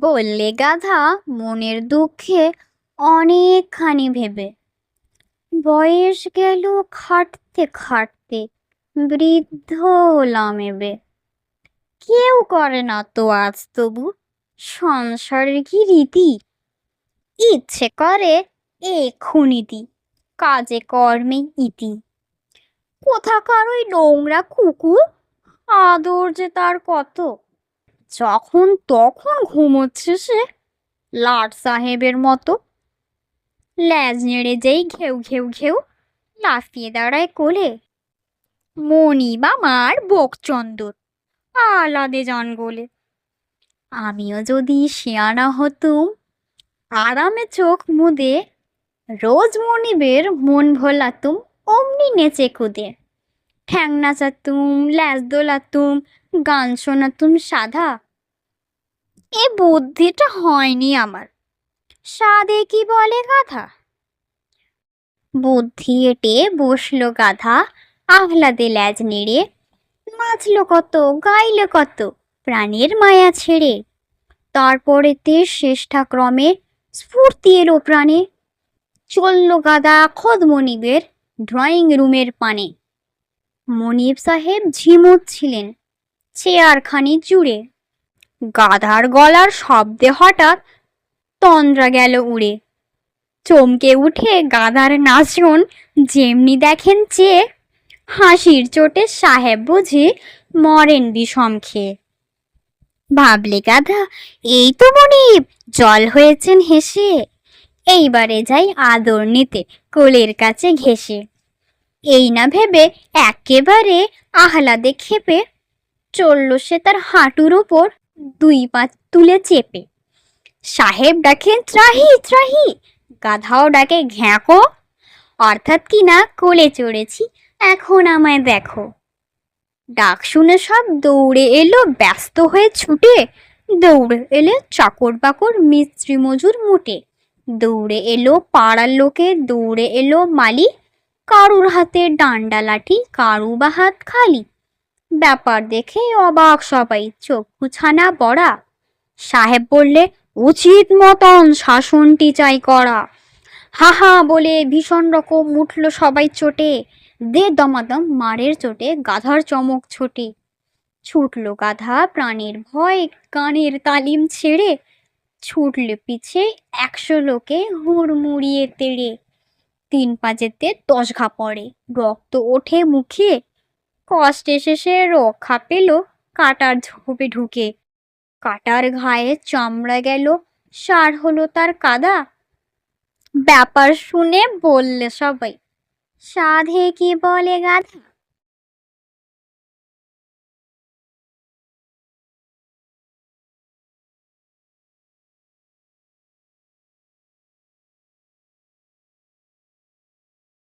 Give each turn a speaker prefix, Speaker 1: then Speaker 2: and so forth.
Speaker 1: বললে গাধা মনের দুঃখে অনেকখানি ভেবে। বয়স গেল খাটতে খাটতে, বৃদ্ধ হলাম এবে। কেউ করে না তো আজ তবু সংসারের কি রীতি ইচ্ছে করে এক্ষুনি দি কাজে কর্মে ইতি। কোথাকার ওই নোংরা কুকুর? আদর যে তার কত? যখন তখন ঘুমোচ্ছে সে লাট সাহেবের মতো। ল্যাজ নেড়ে যেই ঘেউ ঘেউ ঘেউ লাফিয়ে দাঁড়ায় কোলে। মণি বা মার বকচন্দর, আলাদে জঙ্গলে। আমিও যদি শিয়ানা হতুম, আরামে চোখ মুদে, রোজ মনিবের মন ভোলাতুম, অমনি নেচে কুদে। ঠ্যাং নাচাতুম ল্যাজ দোলাতুম, গান শোনাতুম সাধা। এ বুদ্ধিটা হয়নি আমার। সাদে কি বলে গাধা? বুদ্ধি এটে বসল গাধা, আহ্লাদে ল্যাজ নেড়ে, নাচলো কত, গাইল কত, প্রাণের মায়া ছেড়ে। তারপরেতে শ্রেষ্ঠাক্রমে স্ফূর্তি এলো প্রাণে। চলল গাদা খোদ মনিবের ড্রয়িং রুমের পানে। মনিব সাহেব ঝিমুচ্ছিলেন চেয়ারখানি জুড়ে। গাধার গলার শব্দে হঠাৎ তন্দ্রা গেল উড়ে। চমকে উঠে গাধার নাচন যেমনি দেখেন চেয়ে হাসির চোটে সাহেব বুঝি মরেন বিষম খেয়ে। ভাবলে গাধা, এই তো মনিব, জল হয়েছেন হেসে। এইবারে যাই আদর নিতে, কোলের কাছে ঘেসে এই না ভেবে একেবারে আহ্লাদে খেপে চলল সে তার হাঁটুর ওপর দুই পা তুলে চেপে। সাহেব ডাকে, ত্রাহি ত্রাহি! গাধাও ডাকে ঘ্যাঁকো অর্থাৎ কি না, কোলে চড়েছি, এখন আমায় দেখো। ডাক শুনে সব দৌড়ে এলো, ব্যস্ত হয়ে ছুটে দৌড়ে এলে চাকর বাকর মিস্ত্রি মজুর মুটে। দৌড়ে এলো, পাড়ার লোকে দৌড়ে এলো মালি কারুর হাতে ডান্ডা লাঠি, কারু বা হাত খালি। ব্যাপার দেখে অবাক সবাই চক্ষু ছানা বড়া। সাহেব বললে, উচিত মতন শাসনটি চাই করা। হাহা বলে ভীষণ রকম উঠল সবাই চোটে। দে দমাদম মারের চোটে, গাধার চমক ছোটে। ছুটল গাধা প্রাণের ভয় গানের তালিম ছেড়ে। ছুটল পিছে একশো লোকে হুড়মুড়িয়ে তেড়ে। তিন পাঁচেতে দশ ঘা পড়ে। রক্ত ওঠে মুখে। কষ্ট কষ্টে শেষে রক্ষা পেল কাটার ঝোপে ঢুকে। কাটার ঘায়ে চামড়া গেল। সার হলো তার কাদা। ব্যাপার শুনে বললে সবাই, সাধে কি বলে গাধা?